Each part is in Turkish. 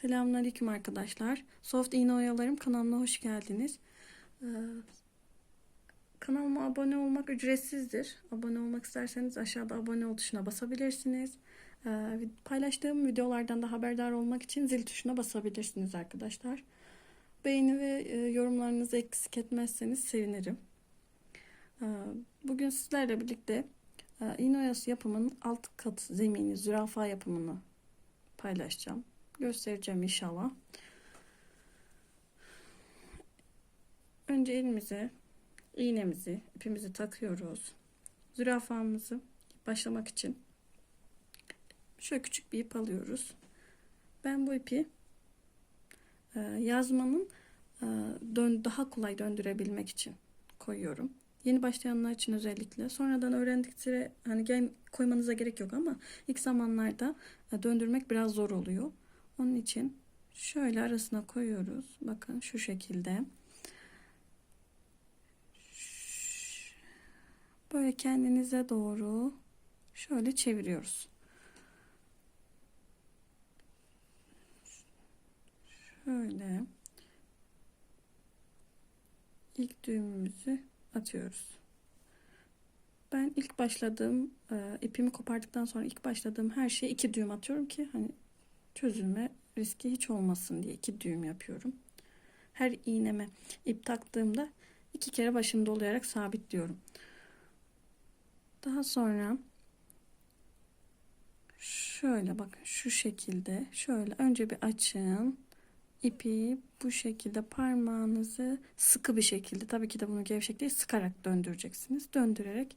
Selamünaleyküm arkadaşlar. Soft iğne oyalarım kanalına hoş geldiniz. Ee, kanalıma abone olmak ücretsizdir. Abone olmak isterseniz aşağıda abone ol tuşuna basabilirsiniz. Ee, paylaştığım videolardan da haberdar olmak için zil tuşuna basabilirsiniz arkadaşlar. Beğeni ve e, yorumlarınızı eksik etmezseniz sevinirim. Ee, bugün sizlerle birlikte e, iğne oyası yapımının alt kat zemini zürafa yapımını paylaşacağım göstereceğim inşallah. Önce elimize iğnemizi, ipimizi takıyoruz. Zürafamızı başlamak için şöyle küçük bir ip alıyoruz. Ben bu ipi e, yazmanın e, dön daha kolay döndürebilmek için koyuyorum. Yeni başlayanlar için özellikle. Sonradan öğrendikçe hani gel koymanıza gerek yok ama ilk zamanlarda e, döndürmek biraz zor oluyor. Onun için şöyle arasına koyuyoruz. Bakın şu şekilde. Böyle kendinize doğru şöyle çeviriyoruz. Şöyle ilk düğümümüzü atıyoruz. Ben ilk başladığım e, ipimi kopardıktan sonra ilk başladığım her şeye iki düğüm atıyorum ki hani çözülme riski hiç olmasın diye iki düğüm yapıyorum. Her iğneme ip taktığımda iki kere başını dolayarak sabitliyorum. Daha sonra şöyle bakın şu şekilde şöyle önce bir açın ipi bu şekilde parmağınızı sıkı bir şekilde tabii ki de bunu gevşek değil sıkarak döndüreceksiniz. Döndürerek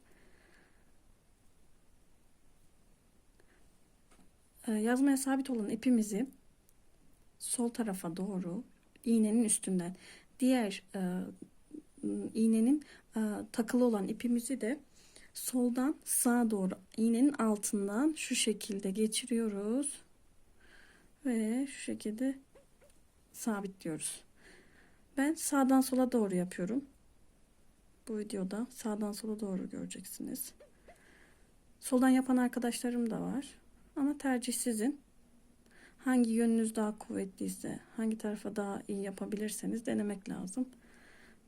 Ee, yazmaya sabit olan ipimizi sol tarafa doğru iğnenin üstünden diğer e, iğnenin e, takılı olan ipimizi de soldan sağa doğru iğnenin altından şu şekilde geçiriyoruz ve şu şekilde sabitliyoruz. Ben sağdan sola doğru yapıyorum. Bu videoda sağdan sola doğru göreceksiniz. Soldan yapan arkadaşlarım da var. Ama tercih sizin. Hangi yönünüz daha kuvvetliyse, hangi tarafa daha iyi yapabilirseniz denemek lazım.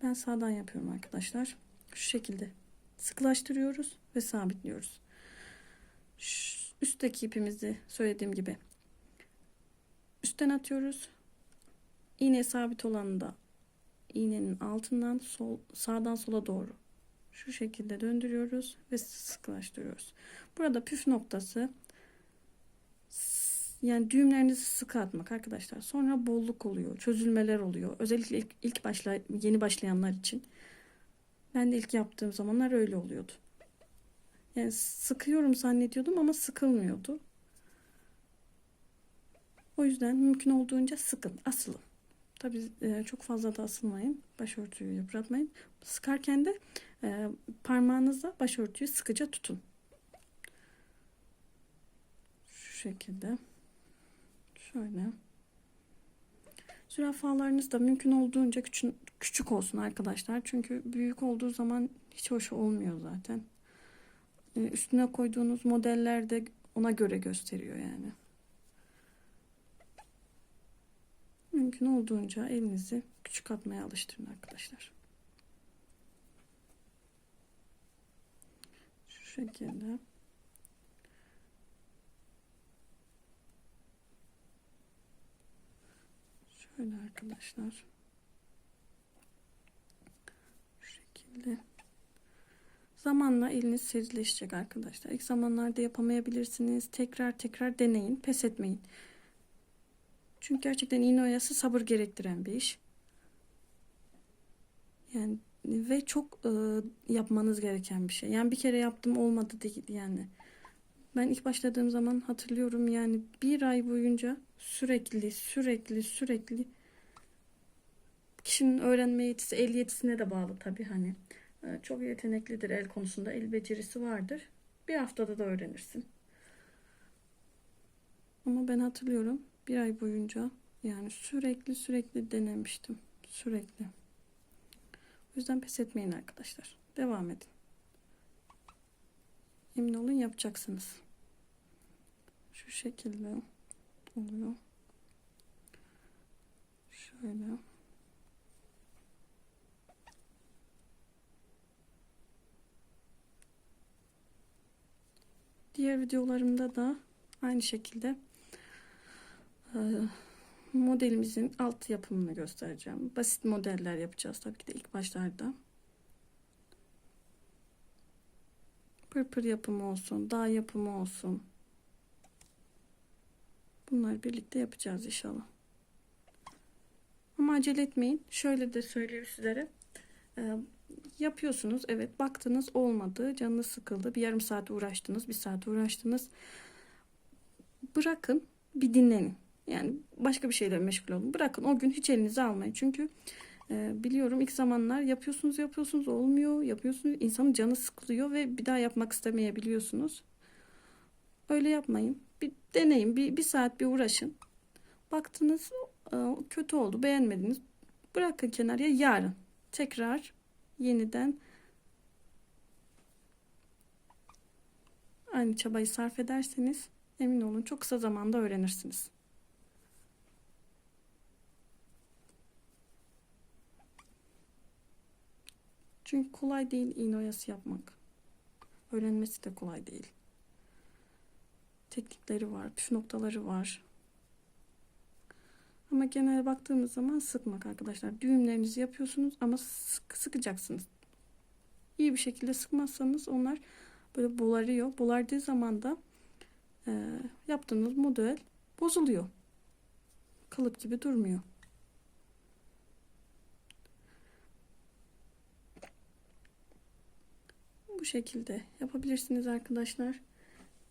Ben sağdan yapıyorum arkadaşlar. Şu şekilde sıkılaştırıyoruz ve sabitliyoruz. Şu üstteki ipimizi söylediğim gibi üstten atıyoruz. İğne sabit olanı da iğnenin altından sol sağdan sola doğru şu şekilde döndürüyoruz ve sıkılaştırıyoruz. Burada püf noktası yani düğümlerinizi sıkı atmak arkadaşlar. Sonra bolluk oluyor. Çözülmeler oluyor. Özellikle ilk, ilk başla, yeni başlayanlar için. Ben de ilk yaptığım zamanlar öyle oluyordu. Yani sıkıyorum zannediyordum ama sıkılmıyordu. O yüzden mümkün olduğunca sıkın, asılın. Tabi e, çok fazla da asılmayın. Başörtüyü yıpratmayın. Sıkarken de e, parmağınızla başörtüyü sıkıca tutun. Şu şekilde. Şöyle. Zürafalarınız da mümkün olduğunca küçük, küçük olsun arkadaşlar. Çünkü büyük olduğu zaman hiç hoş olmuyor zaten. Ee, üstüne koyduğunuz modeller de ona göre gösteriyor yani. Mümkün olduğunca elinizi küçük atmaya alıştırın arkadaşlar. Şu şekilde. Şöyle arkadaşlar. Şu şekilde. Zamanla eliniz serileşecek arkadaşlar. İlk zamanlarda yapamayabilirsiniz. Tekrar tekrar deneyin. Pes etmeyin. Çünkü gerçekten iğne oyası sabır gerektiren bir iş. Yani ve çok e, yapmanız gereken bir şey. Yani bir kere yaptım olmadı değil yani. Ben ilk başladığım zaman hatırlıyorum yani bir ay boyunca sürekli sürekli sürekli kişinin öğrenme yetisi el yetisine de bağlı tabii hani. Ee, çok yeteneklidir el konusunda el becerisi vardır. Bir haftada da öğrenirsin. Ama ben hatırlıyorum bir ay boyunca yani sürekli sürekli denemiştim sürekli. O yüzden pes etmeyin arkadaşlar. Devam edin. Emin olun yapacaksınız şu şekilde oluyor. Şöyle. Diğer videolarımda da aynı şekilde e, modelimizin alt yapımını göstereceğim. Basit modeller yapacağız tabii ki de ilk başlarda. Pırpır yapımı olsun, dağ yapımı olsun. Bunları birlikte yapacağız inşallah. Ama acele etmeyin. Şöyle de söyleyeyim sizlere. Ee, yapıyorsunuz. Evet baktınız olmadı. Canınız sıkıldı. Bir yarım saat uğraştınız. Bir saat uğraştınız. Bırakın bir dinlenin. Yani başka bir şeyle meşgul olun. Bırakın o gün hiç elinize almayın. Çünkü e, biliyorum ilk zamanlar yapıyorsunuz yapıyorsunuz olmuyor. Yapıyorsunuz insanın canı sıkılıyor ve bir daha yapmak istemeyebiliyorsunuz. Öyle yapmayın. Bir deneyin. Bir, bir saat bir uğraşın. Baktınız e, kötü oldu beğenmediniz. Bırakın kenarıya yarın. Tekrar yeniden aynı çabayı sarf ederseniz emin olun çok kısa zamanda öğrenirsiniz. Çünkü kolay değil iğne oyası yapmak. Öğrenmesi de kolay değil. Teknikleri var, püf noktaları var. Ama genel baktığımız zaman sıkmak arkadaşlar. Düğümlerinizi yapıyorsunuz ama sık, sıkacaksınız. İyi bir şekilde sıkmazsanız onlar böyle bularıyor. Bulardığı zaman da e, yaptığınız model bozuluyor. Kalıp gibi durmuyor. Bu şekilde yapabilirsiniz arkadaşlar.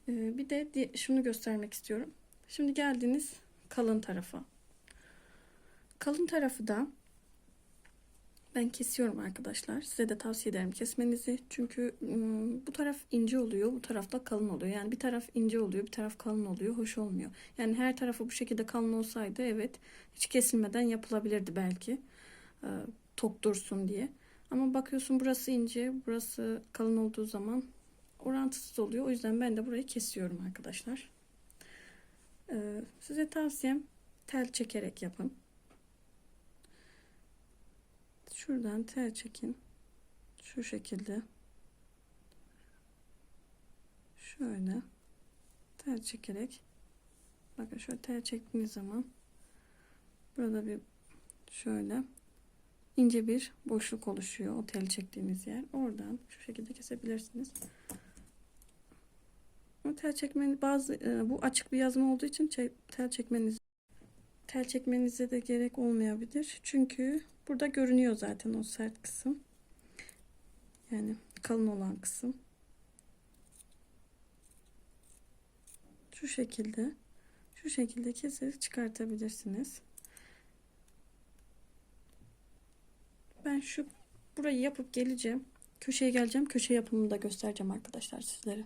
E, bir de şunu göstermek istiyorum. Şimdi geldiniz kalın tarafa. Kalın tarafı da ben kesiyorum arkadaşlar. Size de tavsiye ederim kesmenizi. Çünkü bu taraf ince oluyor, bu tarafta kalın oluyor. Yani bir taraf ince oluyor, bir taraf kalın oluyor. Hoş olmuyor. Yani her tarafı bu şekilde kalın olsaydı evet hiç kesilmeden yapılabilirdi belki. Tok dursun diye. Ama bakıyorsun burası ince, burası kalın olduğu zaman orantısız oluyor. O yüzden ben de burayı kesiyorum arkadaşlar. Size tavsiyem tel çekerek yapın. Şuradan tel çekin. Şu şekilde. Şöyle tel çekerek bakın şöyle tel çektiğiniz zaman burada bir şöyle ince bir boşluk oluşuyor o tel çektiğiniz yer. Oradan şu şekilde kesebilirsiniz. Tel çekmeniz bazı e, bu açık bir yazma olduğu için tel çekmeniz tel çekmenize de gerek olmayabilir. Çünkü Burada görünüyor zaten o sert kısım. Yani kalın olan kısım. Şu şekilde şu şekilde kesip çıkartabilirsiniz. Ben şu burayı yapıp geleceğim. Köşeye geleceğim. Köşe yapımını da göstereceğim arkadaşlar sizlere.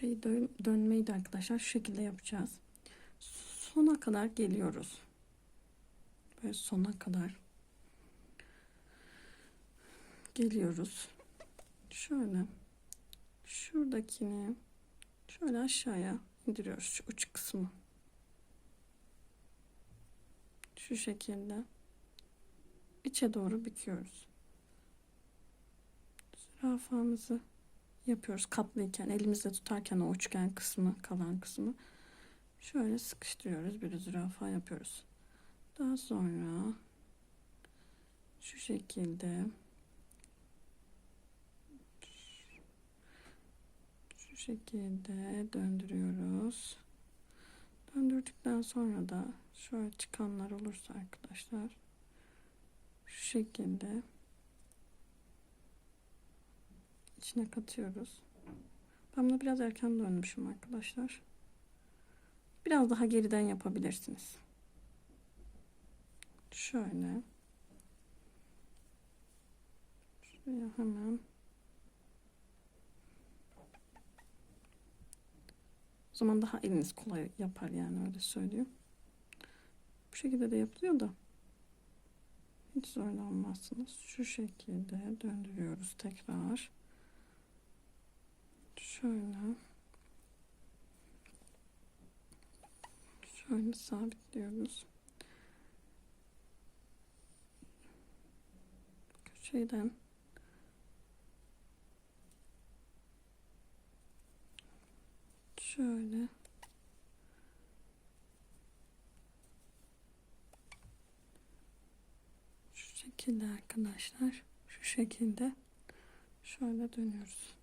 Şeyi dön dönmeyi arkadaşlar şu şekilde yapacağız. Sona kadar geliyoruz. Böyle sona kadar geliyoruz. Şöyle şuradakini şöyle aşağıya indiriyoruz şu uç kısmı. Şu şekilde içe doğru büküyoruz. Zürafamızı yapıyoruz. Kaplıyken elimizde tutarken o üçgen kısmı kalan kısmı şöyle sıkıştırıyoruz. Bir zürafa yapıyoruz. Daha sonra şu şekilde şu şekilde döndürüyoruz. Döndürdükten sonra da şöyle çıkanlar olursa arkadaşlar şu şekilde içine katıyoruz. Ben bunu biraz erken dönmüşüm arkadaşlar. Biraz daha geriden yapabilirsiniz. Şöyle. Şuraya hemen. O zaman daha eliniz kolay yapar yani öyle söylüyor. Bu şekilde de yapılıyor da hiç zorlanmazsınız. Şu şekilde döndürüyoruz tekrar. Şöyle. Şöyle sabitliyoruz. Köşeden şöyle şu şekilde arkadaşlar şu şekilde şöyle dönüyoruz.